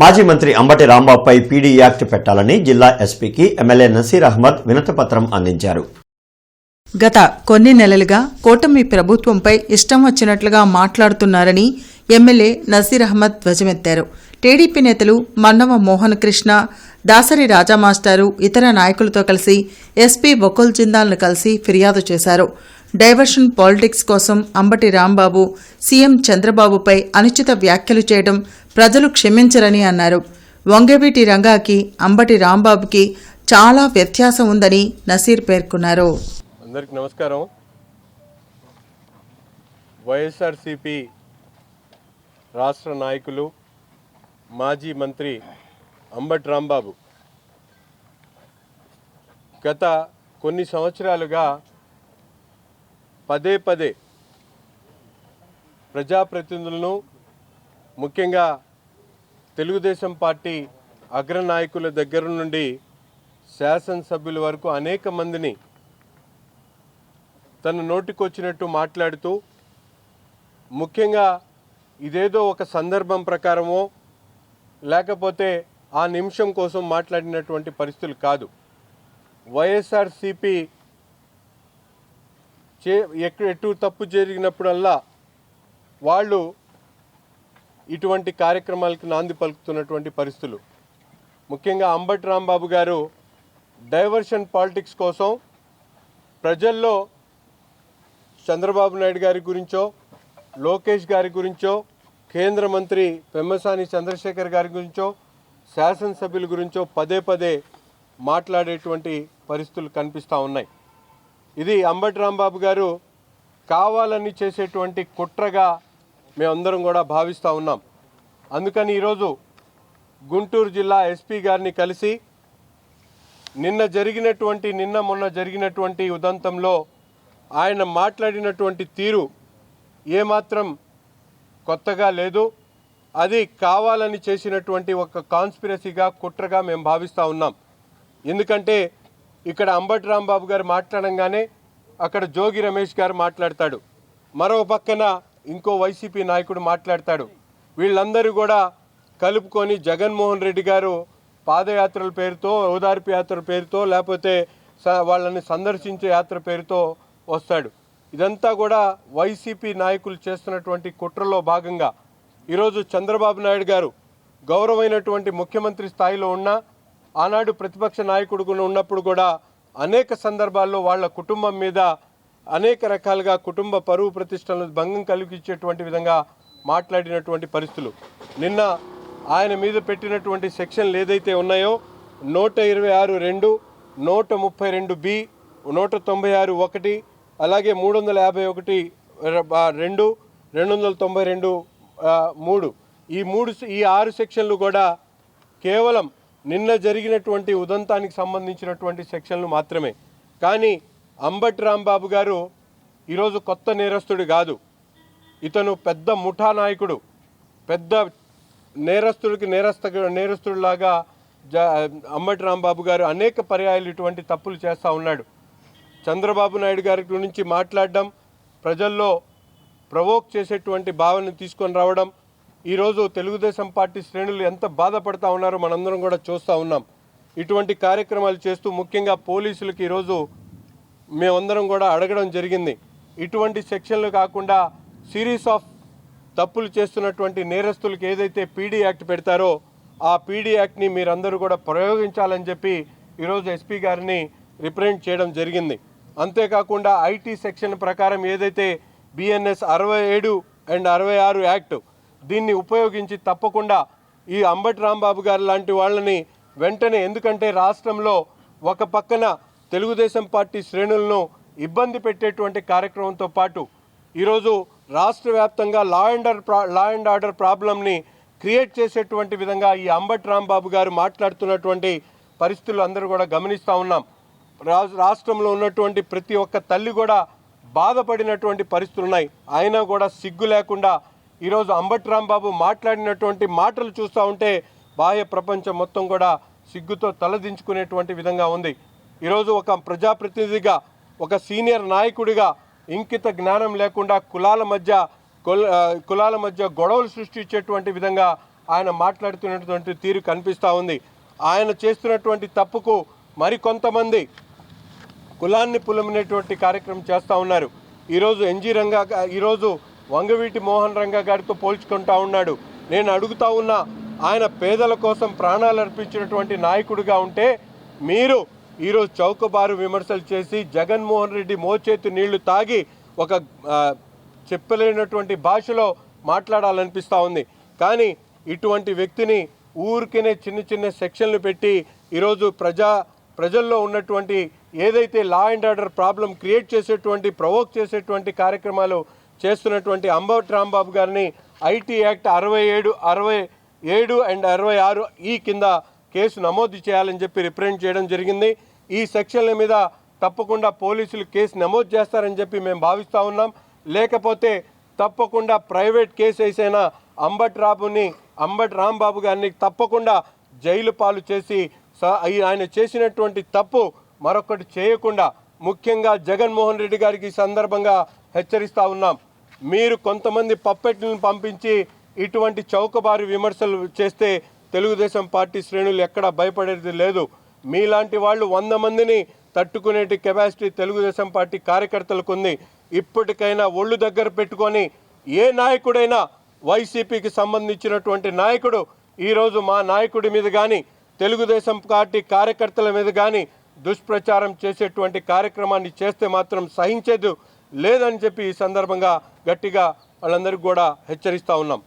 మాజీ మంత్రి Ambati రాంబాబుపై PD act పెట్టాలని జిల్లా ఎస్పీకి ఎమ్మెల్యే నసీర్ అహ్మద్ వినతిపత్రం అందించారు. గత కొన్ని నెలలుగా కూటమి ప్రభుత్వంపై ఇష్టం వచ్చినట్లుగా మాట్లాడుతున్నారని ఎమ్మెల్యే నసీర్ అహ్మద్ ధ్వజమెత్తారు. టీడీపీ నేతలు మన్నవ మోహన్ కృష్ణ దాసరి రాజా మాస్టారు ఇతర నాయకులతో కలిసి ఎస్పీ బొకుల్ జిందాల్ను కలిసి ఫిర్యాదు చేశారు. డైవర్షన్ పాలిటిక్స్ కోసం అంబటి రాంబాబు సీఎం చంద్రబాబుపై అనుచిత వ్యాఖ్యలు చేయడం ప్రజలు క్షమించరని అన్నారు. వంగవీటి రంగాకి అంబటి రాంబాబుకి చాలా వ్యత్యాసం ఉందని నసీర్ పేర్కొన్నారు. అందరికి నమస్కారం. వైఎస్ఆర్సిపి రాష్ట్ర నాయకులు మాజీ మంత్రి అంబటి రాంబాబు. గత కొన్ని సంవత్సరాలుగా పదే పదే ప్రజాప్రతినిధులను ముఖ్యంగా తెలుగుదేశం పార్టీ అగ్రనాయకుల దగ్గర నుండి శాసనసభ్యుల వరకు అనేక మందిని తన నోటికొచ్చినట్టు మాట్లాడుతూ ముఖ్యంగా ఇదేదో ఒక సందర్భం ప్రకారమో లేకపోతే ఆ నిమిషం కోసం మాట్లాడినటువంటి పరిస్థితులు కాదు. వైఎస్ఆర్సిపి చే ఎక్కడ ఎటు తప్పు జరిగినప్పుడల్లా వాళ్ళు ఇటువంటి కార్యక్రమాలకు నాంది పలుకుతున్నటువంటి పరిస్థితులు. ముఖ్యంగా అంబటి రాంబాబు గారు డైవర్షన్ పాలిటిక్స్ కోసం ప్రజల్లో చంద్రబాబు నాయుడు గారి గురించో లోకేష్ గారి గురించో కేంద్ర మంత్రి పెమ్మసాని చంద్రశేఖర్ గారి గురించో శాసనసభ్యుల గురించో పదే పదే మాట్లాడేటువంటి పరిస్థితులు కనిపిస్తూ ఉన్నాయి. ఇది అంబటి రాంబాబు గారు కావాలని చేసేటువంటి కుట్రగా మేమందరం కూడా భావిస్తూ ఉన్నాం. అందుకని ఈరోజు గుంటూరు జిల్లా ఎస్పీ గారిని కలిసి నిన్న జరిగినటువంటి నిన్న మొన్న జరిగినటువంటి ఉదంతంలో ఆయన మాట్లాడినటువంటి తీరు ఏమాత్రం కొత్తగా లేదు. అది కావాలని చేసినటువంటి ఒక కాన్స్పిరసీగా కుట్రగా మేము భావిస్తూ ఉన్నాం. ఎందుకంటే ఇక్కడ అంబటి రాంబాబు గారు మాట్లాడంగానే అక్కడ జోగి రమేష్ గారు మాట్లాడతాడు. మరో పక్కన ఇంకో వైసీపీ నాయకుడు మాట్లాడతాడు. వీళ్ళందరూ కూడా కలుపుకొని జగన్మోహన్ రెడ్డి గారు పాదయాత్రల పేరుతో ఓదార్పు యాత్ర పేరుతో లేకపోతే స- వాళ్ళని సందర్శించే యాత్ర పేరుతో వస్తాడు. ఇదంతా కూడా వైసీపీ నాయకులు చేస్తున్నటువంటి కుట్రలో భాగంగా. ఈరోజు చంద్రబాబు నాయుడు గారు గౌరవమైనటువంటి ముఖ్యమంత్రి స్థాయిలో ఉన్న ఆనాడు ప్రతిపక్ష నాయకుడు కూడా ఉన్నప్పుడు కూడా అనేక సందర్భాల్లో వాళ్ళ కుటుంబం మీద అనేక రకాలుగా కుటుంబ పరువు ప్రతిష్టలను భంగం కలిగించేటువంటి విధంగా మాట్లాడినటువంటి పరిస్థితులు. నిన్న ఆయన మీద పెట్టినటువంటి సెక్షన్లు ఏదైతే ఉన్నాయో నూట ఇరవై ఆరు రెండు నూట ముప్పై రెండు బి నూట తొంభై ఆరు ఒకటి అలాగే మూడు వందల యాభై ఒకటి రెండు రెండు వందల తొంభై రెండు మూడు. ఈ మూడు ఈ ఆరు సెక్షన్లు కూడా కేవలం నిన్న జరిగినటువంటి ఉదంతానికి సంబంధించినటువంటి సెక్షన్లు మాత్రమే. కానీ అంబటి రాంబాబు గారు ఈరోజు కొత్త నేరస్తుడు కాదు. ఇతను పెద్ద ముఠా నాయకుడు. పెద్ద నేరస్తుడికి నేరస్త నేరస్తుడిలాగా జ అంబటి రాంబాబు గారు అనేక పర్యాయాలు ఇటువంటి తప్పులు చేస్తూ ఉన్నాడు. చంద్రబాబు నాయుడు గారి గురించి మాట్లాడడం ప్రజల్లో ప్రవోక్ చేసేటువంటి భావనను తీసుకొని రావడం ఈరోజు తెలుగుదేశం పార్టీ శ్రేణులు ఎంత బాధపడతా ఉన్నారో మనందరం కూడా చూస్తూ ఉన్నాం. ఇటువంటి కార్యక్రమాలు చేస్తూ ముఖ్యంగా పోలీసులకు ఈరోజు మేమందరం కూడా అడగడం జరిగింది. ఇటువంటి సెక్షన్లు కాకుండా సిరీస్ ఆఫ్ తప్పులు చేస్తున్నటువంటి నేరస్తులకు ఏదైతే పీడీ యాక్ట్ పెడతారో ఆ పీడీ యాక్ట్ని మీరందరూ కూడా ప్రయోగించాలని చెప్పి ఈరోజు ఎస్పీ గారిని రిప్రజెంట్ చేయడం జరిగింది. అంతేకాకుండా ఐటీ సెక్షన్ ప్రకారం ఏదైతే బిఎన్ఎస్ అరవై ఏడు అండ్ అరవై ఆరు యాక్ట్ దీన్ని ఉపయోగించి తప్పకుండా ఈ అంబటి రాంబాబు గారు లాంటి వాళ్ళని వెంటనే ఎందుకంటే రాష్ట్రంలో ఒక పక్కన తెలుగుదేశం పార్టీ శ్రేణులను ఇబ్బంది పెట్టేటువంటి కార్యక్రమంతో పాటు ఈరోజు రాష్ట్ర వ్యాప్తంగా law and law and order ప్రాబ్లంని create చేసేటువంటి విధంగా ఈ అంబటి రాంబాబు గారు మాట్లాడుతున్నటువంటి పరిస్థితులు అందరూ కూడా గమనిస్తూ ఉన్నాం. రాష్ట్రంలో ఉన్నటువంటి ప్రతి ఒక్క తల్లి కూడా బాధపడినటువంటి పరిస్థితులు ఉన్నాయి. అయినా కూడా సిగ్గు లేకుండా ఈరోజు అంబటి రాంబాబు మాట్లాడినటువంటి మాటలు చూస్తూ ఉంటే బాహ్య ప్రపంచం మొత్తం కూడా సిగ్గుతో తలదించుకునేటువంటి విధంగా ఉంది. ఈరోజు ఒక ప్రజాప్రతినిధిగా ఒక సీనియర్ నాయకుడిగా ఇంకిత జ్ఞానం లేకుండా కులాల మధ్య కుల కులాల మధ్య గొడవలు సృష్టించేటువంటి విధంగా ఆయన మాట్లాడుతున్నటువంటి తీరు కనిపిస్తూ ఉంది. ఆయన చేస్తున్నటువంటి తప్పుకు మరికొంతమంది కులాన్ని పులమినటువంటి కార్యక్రమం చేస్తూ ఉన్నారు. ఈరోజు ఎన్జీ రంగా ఈరోజు వంగవీటి మోహన్ రంగ గారితో పోల్చుకుంటా ఉన్నాడు. నేను అడుగుతా ఉన్నా ఆయన పేదల కోసం ప్రాణాలు అర్పించినటువంటి నాయకుడిగా ఉంటే మీరు ఈరోజు చౌకబారు విమర్శలు చేసి జగన్మోహన్ రెడ్డి మోచేతి నీళ్ళు తాగి ఒక చెప్పలేనటువంటి భాషలో మాట్లాడాలనిపిస్తూ ఉంది. కానీ ఇటువంటి వ్యక్తిని ఊరికనే చిన్న చిన్న సెక్షన్లు పెట్టి ఈరోజు ప్రజా ప్రజల్లో ఉన్నటువంటి ఏదైతే law and order problem create చేసేటువంటి ప్రవోక్ చేసేటువంటి కార్యక్రమాలు చేస్తున్నటువంటి అంబట్ రాంబాబు గారిని ఐటీ యాక్ట్ అరవై ఏడు అరవై ఏడు అండ్ అరవై ఆరు ఈ కింద కేసు నమోదు చేయాలని చెప్పి రిప్రజెంట్ చేయడం జరిగింది. ఈ సెక్షన్ల మీద తప్పకుండా పోలీసులు కేసు నమోదు చేస్తారని చెప్పి మేము భావిస్తూ ఉన్నాం. లేకపోతే తప్పకుండా ప్రైవేట్ కేసు వేసైనా అంబట్ రాబుని అంబట్ రాంబాబు గారిని తప్పకుండా జైలు పాలు చేసి స- ఆయన చేసినటువంటి తప్పు మరొకటి చేయకుండా ముఖ్యంగా జగన్మోహన్ రెడ్డి గారికి సందర్భంగా హెచ్చరిస్తూ ఉన్నాం. మీరు కొంతమంది పప్పెట్లను పంపించి ఇటువంటి చౌకబారి విమర్శలు చేస్తే తెలుగుదేశం పార్టీ శ్రేణులు ఎక్కడా భయపడేది లేదు. మీలాంటి వాళ్ళు వంద మందిని తట్టుకునేటి కెపాసిటీ తెలుగుదేశం పార్టీ కార్యకర్తలకు ఉంది. ఇప్పటికైనా ఒళ్ళు దగ్గర పెట్టుకొని ఏ నాయకుడైనా వైసీపీకి సంబంధించినటువంటి నాయకుడు ఈరోజు మా నాయకుడి మీద కానీ తెలుగుదేశం పార్టీ కార్యకర్తల మీద కానీ దుష్ప్రచారం చేసేటువంటి కార్యక్రమాన్ని చేస్తే మాత్రం సహించేదు. లేదని చెప్పి ఈ సందర్భంగా గట్టిగా వాళ్ళందరికీ కూడా హెచ్చరిస్తూ ఉన్నాం.